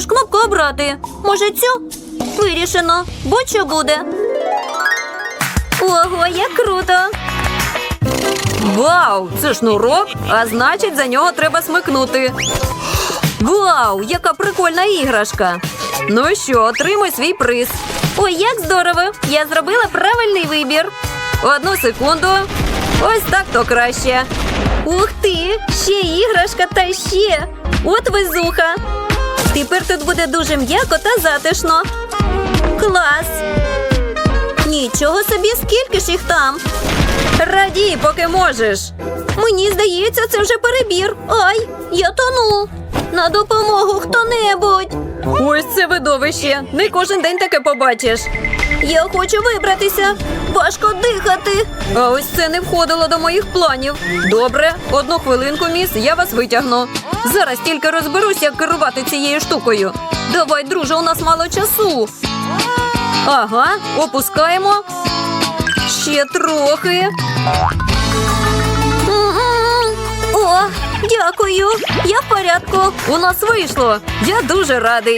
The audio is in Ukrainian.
ж кнопку обрати. Може, цю? Вирішено. Будь-що буде. Ого, як круто! Вау! Це шнурок, а значить, за нього треба смикнути. Вау, яка прикольна іграшка! Ну що, отримуй свій приз. Ой, як здорово! Я зробила правильний вибір. Одну секунду. Ось так то краще. Ух ти! Ще іграшка та ще. От везуха. Тепер тут буде дуже м'яко та затишно. Клас! Нічого собі, скільки ж їх там. Радій, поки можеш. Мені здається, це вже перебір. Ай, я тону. На допомогу хто-небудь. Ось це видовище. Не кожен день таке побачиш. Я хочу вибратися. Важко дихати. А ось це не входило до моїх планів. Добре, одну хвилинку, міс, я вас витягну. Зараз тільки розберусь, як керувати цією штукою. Давай, друже, у нас мало часу. Ага, опускаємо. Ще трохи. О, дякую. Я в порядку. У нас вийшло. Я дуже радий.